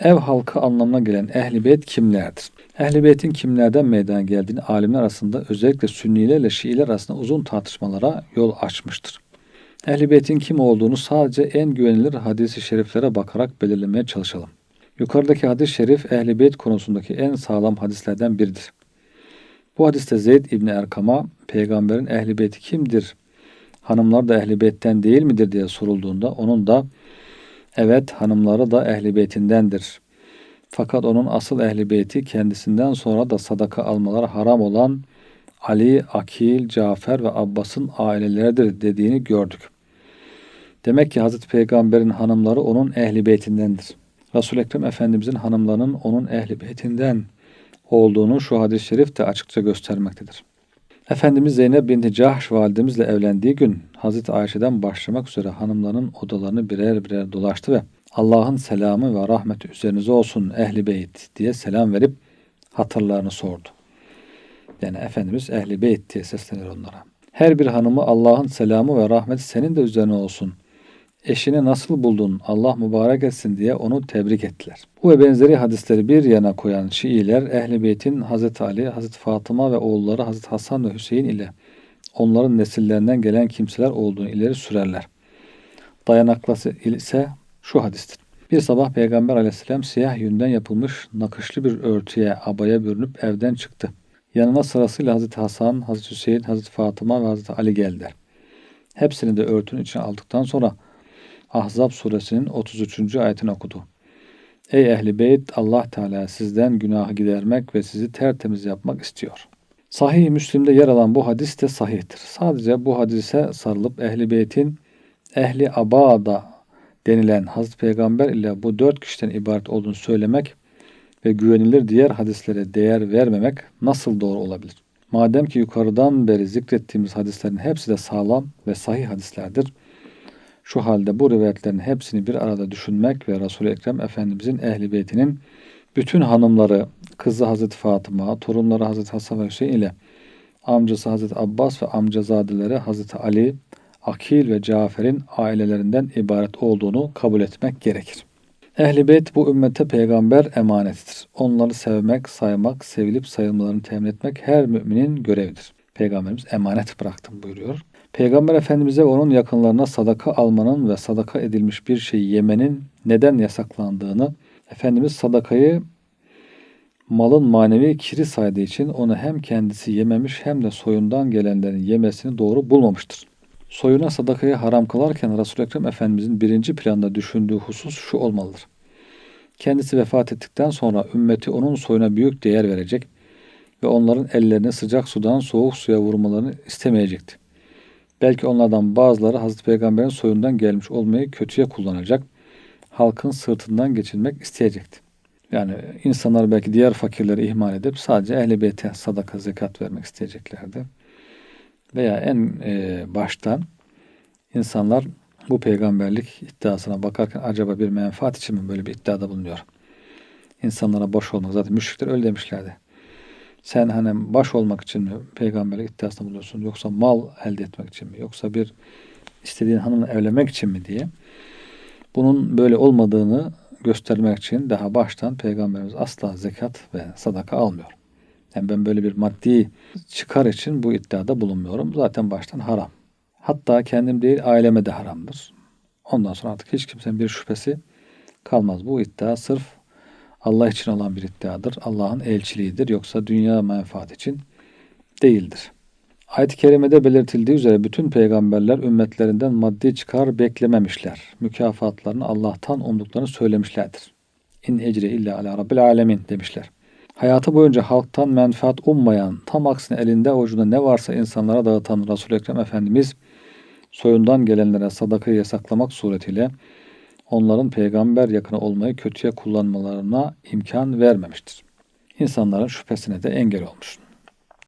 Ev halkı anlamına gelen ehli beyt kimlerdir? Ehli beytin kimlerden meydana geldiğini alimler arasında özellikle sünnilerle şiiler arasında uzun tartışmalara yol açmıştır. Ehli beytin kim olduğunu sadece en güvenilir hadisi şeriflere bakarak belirlemeye çalışalım. Yukarıdaki hadis-i şerif ehli beyt konusundaki en sağlam hadislerden biridir. Bu hadiste Zeyd İbni Erkam'a peygamberin ehli beyti kimdir? Hanımlar da ehli beytten değil midir diye sorulduğunda onun da evet hanımları da ehli beytindendir. Fakat onun asıl ehli beyti kendisinden sonra da sadaka almaları haram olan Ali, Akil, Cafer ve Abbas'ın aileleridir dediğini gördük. Demek ki Hazreti Peygamber'in hanımları onun ehli beytindendir. Resul-i Ekrem Efendimizin hanımlarının onun ehli beytinden olduğunu şu hadis-i şerif de açıkça göstermektedir. Efendimiz Zeynep binti Cahş validemizle evlendiği gün Hazreti Ayşe'den başlamak üzere hanımların odalarını birer birer dolaştı ve Allah'ın selamı ve rahmeti üzerinize olsun ehli beyt diye selam verip hatırlarını sordu. Yani Efendimiz ehli beyt diye seslenir onlara. Her bir hanımı Allah'ın selamı ve rahmeti senin de üzerine olsun. Eşini nasıl buldun? Allah mübarek etsin diye onu tebrik ettiler. Bu ve benzeri hadisleri bir yana koyan Şiiler Ehli Beyt'in Hazreti Ali, Hazreti Fatıma ve oğulları Hazreti Hasan ve Hüseyin ile onların nesillerinden gelen kimseler olduğunu ileri sürerler. Dayanaklısı ise şu hadistir. Bir sabah Peygamber aleyhisselam siyah yünden yapılmış nakışlı bir örtüye, abaya bürünüp evden çıktı. Yanına sırasıyla Hazreti Hasan, Hazreti Hüseyin, Hazreti Fatıma ve Hazreti Ali geldiler. Hepsini de örtünün içine aldıktan sonra Ahzab suresinin 33. ayetini okudu. Ey ehli beyt Allah Teala sizden günahı gidermek ve sizi tertemiz yapmak istiyor. Sahih Müslim'de yer alan bu hadis de sahihtir. Sadece bu hadise sarılıp ehli beytin ehli abada denilen Hazreti Peygamber ile bu dört kişiden ibaret olduğunu söylemek ve güvenilir diğer hadislere değer vermemek nasıl doğru olabilir? Madem ki yukarıdan beri zikrettiğimiz hadislerin hepsi de sağlam ve sahih hadislerdir. Şu halde bu rivayetlerin hepsini bir arada düşünmek ve Resul-i Ekrem Efendimizin ehli beytinin bütün hanımları, kızı Hazreti Fatıma, torunları Hazreti Hasan ve Hüseyin ile amcası Hazreti Abbas ve amcazadeleri Hazreti Ali, Akil ve Cafer'in ailelerinden ibaret olduğunu kabul etmek gerekir. Ehli beyt bu ümmete peygamber emanetidir. Onları sevmek, saymak, sevilip sayılmalarını temin etmek her müminin görevidir. Peygamberimiz emanet bıraktım buyuruyor. Peygamber Efendimiz'e onun yakınlarına sadaka almanın ve sadaka edilmiş bir şeyi yemenin neden yasaklandığını, Efendimiz sadakayı malın manevi kiri saydığı için onu hem kendisi yememiş hem de soyundan gelenlerin yemesini doğru bulmamıştır. Soyuna sadakayı haram kılarken Resul-i Ekrem Efendimizin birinci planda düşündüğü husus şu olmalıdır. Kendisi vefat ettikten sonra ümmeti onun soyuna büyük değer verecek ve onların ellerini sıcak sudan soğuk suya vurmalarını istemeyecekti. Belki onlardan bazıları Hazreti Peygamber'in soyundan gelmiş olmayı kötüye kullanacak, halkın sırtından geçirmek isteyecekti. Yani insanlar belki diğer fakirleri ihmal edip sadece ehl beyte sadaka, zekat vermek isteyeceklerdi. Veya en e, baştan insanlar bu peygamberlik iddiasına bakarken acaba bir menfaat için mi böyle bir iddiada bulunuyor? İnsanlara boş olmak. Zaten müşrikler öyle demişlerdi. Sen hani baş olmak için mi peygamberlik iddiasında buluyorsun? Yoksa mal elde etmek için mi? Yoksa bir istediğin hanımla evlenmek için mi diye. Bunun böyle olmadığını göstermek için daha baştan peygamberimiz asla zekat ve sadaka almıyor. Yani ben böyle bir maddi çıkar için bu iddiada bulunmuyorum. Zaten baştan haram. Hatta kendim değil aileme de haramdır. Ondan sonra artık hiç kimsenin bir şüphesi kalmaz. Bu iddia sırf Allah için olan bir iddiadır. Allah'ın elçiliğidir. Yoksa dünya menfaat için değildir. Ayet-i kerimede belirtildiği üzere bütün peygamberler ümmetlerinden maddi çıkar beklememişler. Mükafatlarını Allah'tan umduklarını söylemişlerdir. İn ecre illa ala rabbil alemin demişler. Hayatı boyunca halktan menfaat ummayan, tam aksine elinde avucunda ne varsa insanlara dağıtan Resul-i Ekrem Efendimiz soyundan gelenlere sadakayı yasaklamak suretiyle onların peygamber yakını olmayı kötüye kullanmalarına imkan vermemiştir. İnsanların şüphesine de engel olmuş.